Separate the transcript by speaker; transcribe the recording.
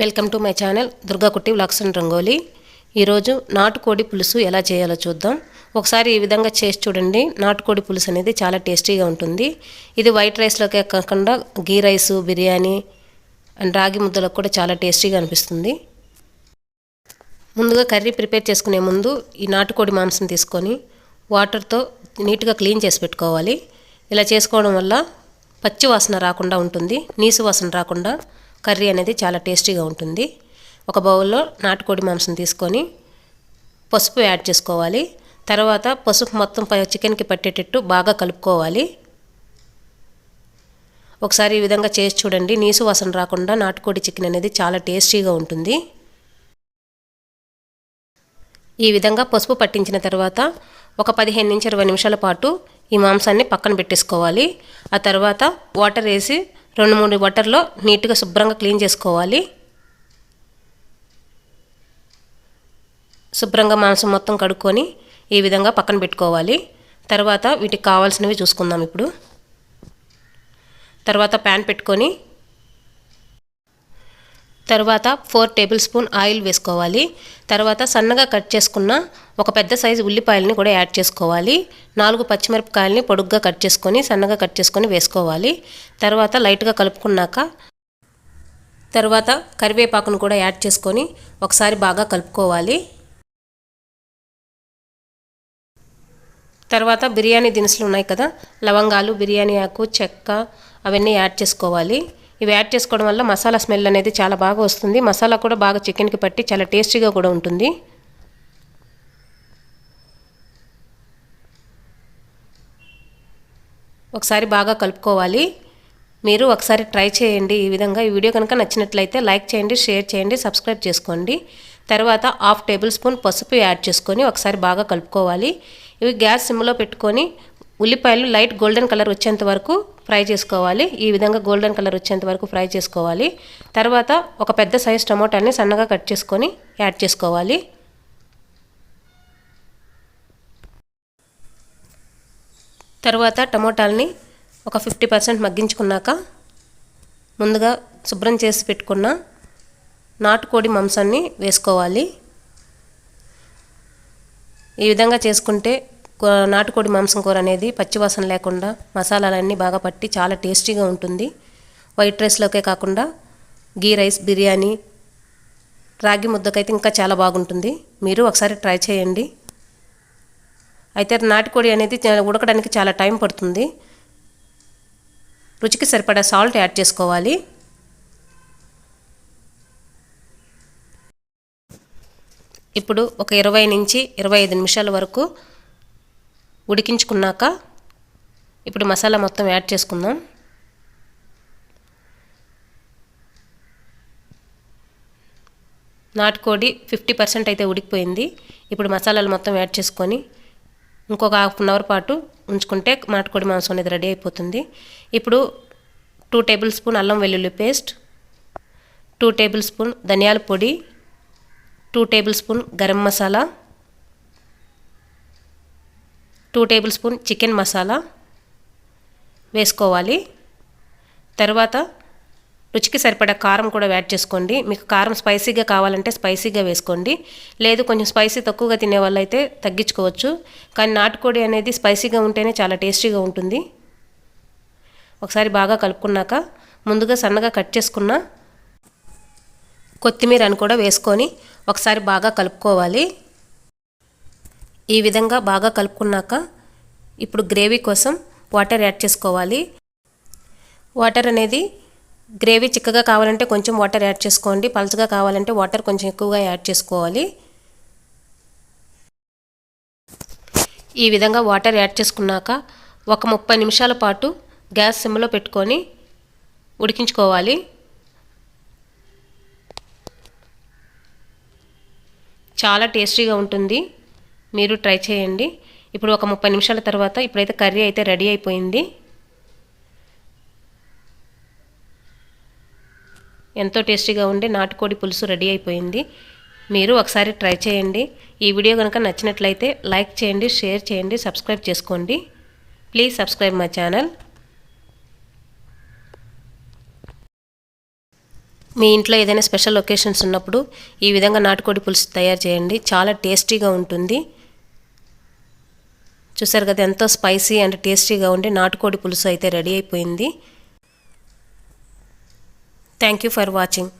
Speaker 1: Welcome to my channel Durgakutti vlogs and rangoli. ఈరోజు నాటుకోడి పులుసు ఎలా చేయాలో చూద్దాం. ఒకసారి ఈ విధంగా చేసి చూడండి. నాటుకోడి పులుసు అనేది చాలా టేస్టీగా ఉంటుంది. ఇది వైట్ రైస్లోకే కాకుండా గీ రైసు బిర్యానీ అండ్ రాగి ముద్దలకు కూడా చాలా టేస్టీగా అనిపిస్తుంది. ముందుగా కర్రీ ప్రిపేర్ చేసుకునే ముందు ఈ నాటుకోడి మాంసం తీసుకొని వాటర్తో నీట్గా క్లీన్ చేసి పెట్టుకోవాలి. ఇలా చేసుకోవడం వల్ల పచ్చి వాసన రాకుండా ఉంటుంది నీసు వాసన రాకుండా కర్రీ అనేది చాలా టేస్టీగా ఉంటుంది. ఒక బౌల్లో నాటుకోడి మాంసం తీసుకొని పసుపు యాడ్ చేసుకోవాలి. తర్వాత పసుపు మొత్తం చికెన్కి పట్టేటట్టు బాగా కలుపుకోవాలి. ఒకసారి ఈ విధంగా చేసి చూడండి. నీసు వాసన రాకుండా నాటుకోడి చికెన్ అనేది చాలా టేస్టీగా ఉంటుంది. ఈ విధంగా పసుపు పట్టించిన తర్వాత ఒక పదిహేను నుంచి ఇరవై నిమిషాల పాటు ఈ మాంసాన్ని పక్కన పెట్టేసుకోవాలి. ఆ తర్వాత వాటర్ వేసి రెండు మూడు వాటర్లో నీట్గా శుభ్రంగా క్లీన్ చేసుకోవాలి. శుభ్రంగా మాంసం మొత్తం కడుక్కొని ఈ విధంగా పక్కన పెట్టుకోవాలి. తర్వాత వీటికి కావాల్సినవి చూసుకుందాం ఇప్పుడు. తర్వాత ప్యాన్ పెట్టుకొని తర్వాత ఫోర్ టేబుల్ స్పూన్ ఆయిల్ వేసుకోవాలి. తర్వాత సన్నగా కట్ చేసుకున్న ఒక పెద్ద సైజు ఉల్లిపాయలని కూడా యాడ్ చేసుకోవాలి. నాలుగు పచ్చిమిరపకాయలని పొడుగ్గా కట్ చేసుకొని సన్నగా కట్ చేసుకొని వేసుకోవాలి. తర్వాత లైట్గా కలుపుకున్నాక తర్వాత కరివేపాకును కూడా యాడ్ చేసుకొని ఒకసారి బాగా కలుపుకోవాలి. తర్వాత బిర్యానీ దినుసులు ఉన్నాయి కదా లవంగాలు బిర్యానీ ఆకు చెక్క అవన్నీ యాడ్ చేసుకోవాలి. ఇవి యాడ్ చేసుకోవడం వల్ల మసాలా స్మెల్ అనేది చాలా బాగా వస్తుంది. మసాలా కూడా బాగా చికెన్కి పట్టి చాలా టేస్టీగా కూడా ఉంటుంది. ఒకసారి బాగా కలుపుకోవాలి. మీరు ఒకసారి ట్రై చేయండి ఈ విధంగా. ఈ వీడియో కనుక నచ్చినట్లయితే లైక్ చేయండి షేర్ చేయండి సబ్స్క్రైబ్ చేసుకోండి. తర్వాత హాఫ్ టేబుల్ స్పూన్ పసుపు యాడ్ చేసుకొని ఒకసారి బాగా కలుపుకోవాలి. ఇవి గ్యాస్ సిమ్లో పెట్టుకొని ఉల్లిపాయలు లైట్ గోల్డెన్ కలర్ వచ్చేంత వరకు ఫ్రై చేసుకోవాలి. ఈ విధంగా గోల్డెన్ కలర్ వచ్చేంత వరకు ఫ్రై చేసుకోవాలి. తర్వాత ఒక పెద్ద సైజ్ టమోటాని సన్నగా కట్ చేసుకొని యాడ్ చేసుకోవాలి. తర్వాత టమోటాలని ఒక ఫిఫ్టీ పర్సెంట్ మగ్గించుకున్నాక ముందుగా శుభ్రం చేసి పెట్టుకున్న నాటుకోడి మాంసాన్ని వేసుకోవాలి. ఈ విధంగా చేసుకుంటే నాటుకోడి మాంసం కూర అనేది పచ్చివాసన లేకుండా మసాలాలన్నీ బాగా పట్టి చాలా టేస్టీగా ఉంటుంది. వైట్ రైస్లోకే కాకుండా గీ రైస్ బిర్యానీ రాగి ముద్దకైతే ఇంకా చాలా బాగుంటుంది. మీరు ఒకసారి ట్రై చేయండి. అయితే నాటుకోడి అనేది ఉడకడానికి చాలా టైం పడుతుంది. రుచికి సరిపడా సాల్ట్ యాడ్ చేసుకోవాలి. ఇప్పుడు ఒక ఇరవై నుంచి ఇరవై ఐదు నిమిషాల వరకు ఉడికించుకున్నాక ఇప్పుడు మసాలా మొత్తం యాడ్ చేసుకుందాం. నాటుకోడి ఫిఫ్టీ పర్సెంట్ అయితే ఉడికిపోయింది. ఇప్పుడు మసాలాలు మొత్తం యాడ్ చేసుకొని ఇంకొక హాఫ్ అన్ అవర్ పాటు ఉంచుకుంటే నాటుకోడి మాంసం అనేది రెడీ అయిపోతుంది. ఇప్పుడు టూ టేబుల్ స్పూన్ అల్లం వెల్లుల్లి పేస్ట్ టూ టేబుల్ స్పూన్ ధనియాల పొడి two table spoon garam masala two table spoon chicken masala వేసుకోవాలి. తర్వాత రుచికి సరిపడా కారం కూడా యాడ్ చేసుకోండి. మీకు కారం స్పైసీగా కావాలంటే స్పైసీగా వేసుకోండి. లేదు కొంచెం స్పైసీ తక్కువగా తినే వాళ్ళైతే తగ్గించుకోవచ్చు. కానీ నాటుకోడి అనేది స్పైసీగా ఉంటేనే చాలా టేస్టీగా ఉంటుంది. ఒకసారి బాగా కలుపుకున్నాక ముందుగా సన్నగా కట్ చేసుకున్న కొత్తిమీరని కూడా వేసుకొని ఒకసారి బాగా కలుపుకోవాలి. ఈ విధంగా బాగా కలుపుకున్నాక ఇప్పుడు గ్రేవీ కోసం వాటర్ యాడ్ చేసుకోవాలి. వాటర్ అనేది గ్రేవీ చిక్కగా కావాలంటే కొంచెం వాటర్ యాడ్ చేసుకోండి. పలుచగా కావాలంటే వాటర్ కొంచెం ఎక్కువగా యాడ్ చేసుకోవాలి. ఈ విధంగా వాటర్ యాడ్ చేసుకున్నాక ఒక ముప్పై నిమిషాల పాటు గ్యాస్ సిమ్లో పెట్టుకొని ఉడికించుకోవాలి. చాలా టేస్టీగా ఉంటుంది. మీరు ట్రై చేయండి. ఇప్పుడు ఒక ముప్పై నిమిషాల తర్వాత ఇప్పుడైతే కర్రీ అయితే రెడీ అయిపోయింది. ఎంతో టేస్టీగా ఉండే నాటుకోడి పులుసు రెడీ అయిపోయింది. మీరు ఒకసారి ట్రై చేయండి. ఈ వీడియో కనుక నచ్చినట్లయితే లైక్ చేయండి షేర్ చేయండి సబ్స్క్రైబ్ చేసుకోండి. Please subscribe my channel. మీ ఇంట్లో ఏదైనా స్పెషల్ లొకేషన్స్ ఉన్నప్పుడు ఈ విధంగా నాటుకోడి పులుసు తయారు చేయండి. చాలా టేస్టీగా ఉంటుంది. చూసారు కదా ఎంతో స్పైసీ అండ్ టేస్టీగా ఉండి నాటుకోడి పులుసు అయితే రెడీ అయిపోయింది. Thank you for watching